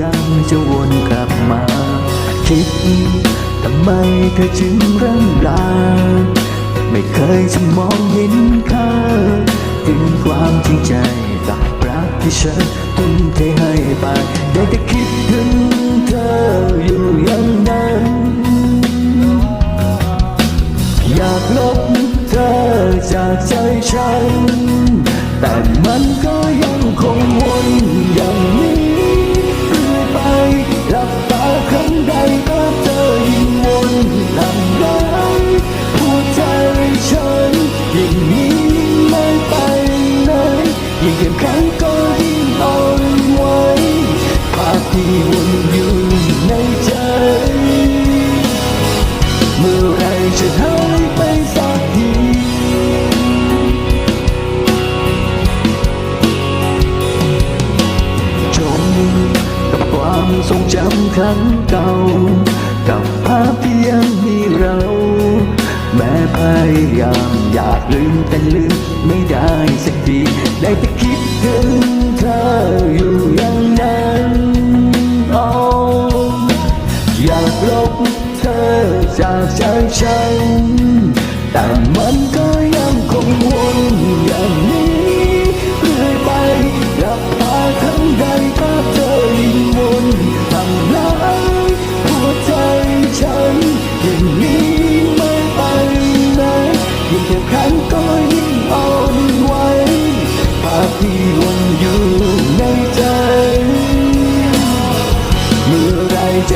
ยังจะวนกลับมา คิดทำไมเธอจึงรังลา ไม่เคยจะมองเห็นค่าถึงความจริงใจกับรักที่ฉันทุ่มเทให้ไปได้แต่คิดถึงเธออยู่อย่างนั้น อยากลบเธอจากใจฉัน แต่มันก็ ยิ่งนี้ไม่ไปไหนยิ่งเข้มแข็งก็ยิ่งอ่อนไหวภาพที่วนอยู่ในใจ เมื่อไรจะหายไปสักทีจมกับความทรงจำครั้งเก่า กับภาพที่ยังมีเรา แม้พยายามอยากลืมแต่ลืมไม่ได้สักทีได้แต่คิดถึงเธออยู่อย่างนั้นอ๋ออยากลบเธอจากใจฉัน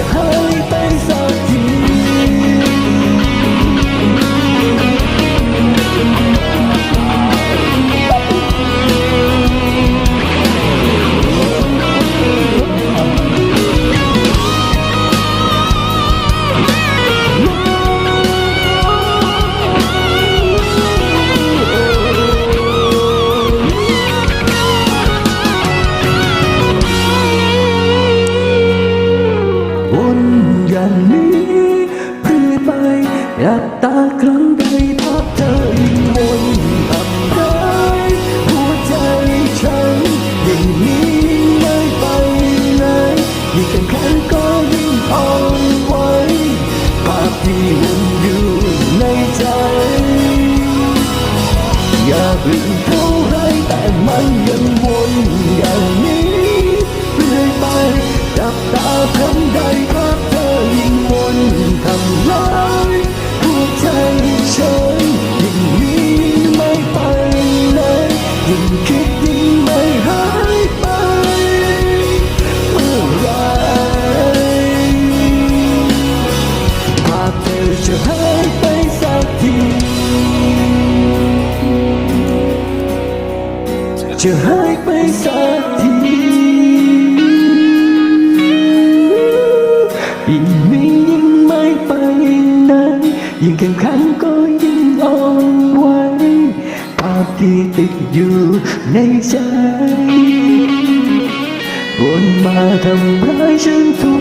ไอย่างนี้เรื่อยไปหลับตาครั้งใด คิดยิ่งไม่หายไปเมื่อไรภาพเธอจะหายไปสักทีจะหายไปสักทียิ่งมียิ่งไม่ไปไหนยิ่งแข่งขันก็ยิ่งอ่อน ไหวภาพที่ติดอยู่